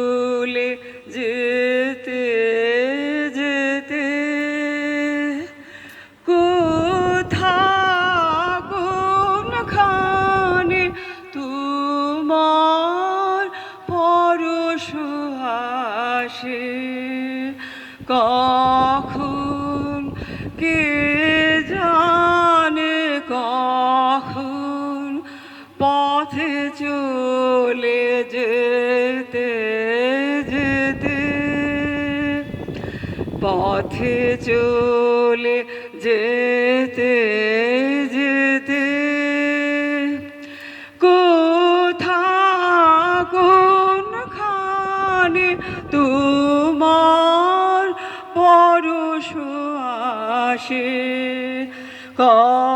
চলে যেতে যেতে কোথা কোনখানে তোমার পরশ আসে? কখন কে জানে? কখন পথে চলে যেতে? পথে চলে যেতে যেতে। কোথা কোনখানে তোমার পরশ আসে? কখন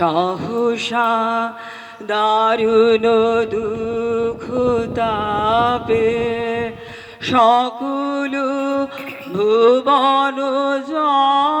সহসা দারুণ দুঃখ তাপে সকল ভুবন যাবে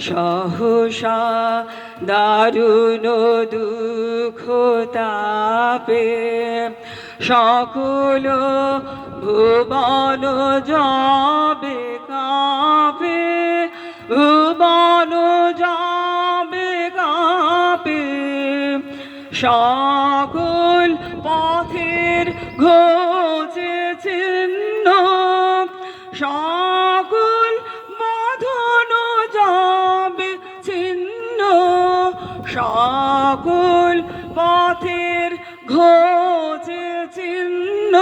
সহসা দারুণ দুঃখ তাপে সকল ভুবন যাবে কাপে ভুবন যাবে কাপে। সকল পথের ঘোচে সকল পথের ঘোচে চিহ্ন,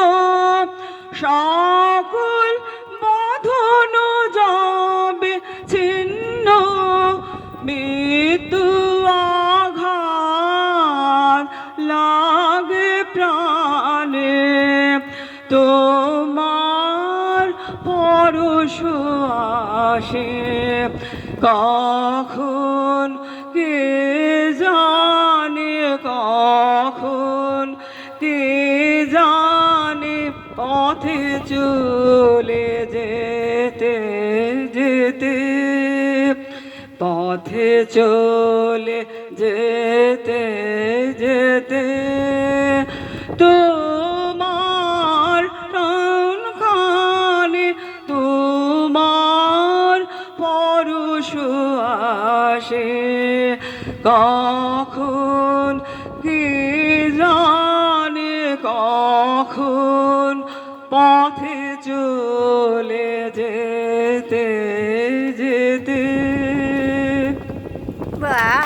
সকল বাঁধন যাবে ছিন্ন, মৃত্যু আঘাত লাগে প্রাণে। তোমার পরশ আসে, কখন কে পথে চলে যেতে যেতে পথে চলে যেতে যেতে। তোমার কখন চলে যেতে যেতে। বাহ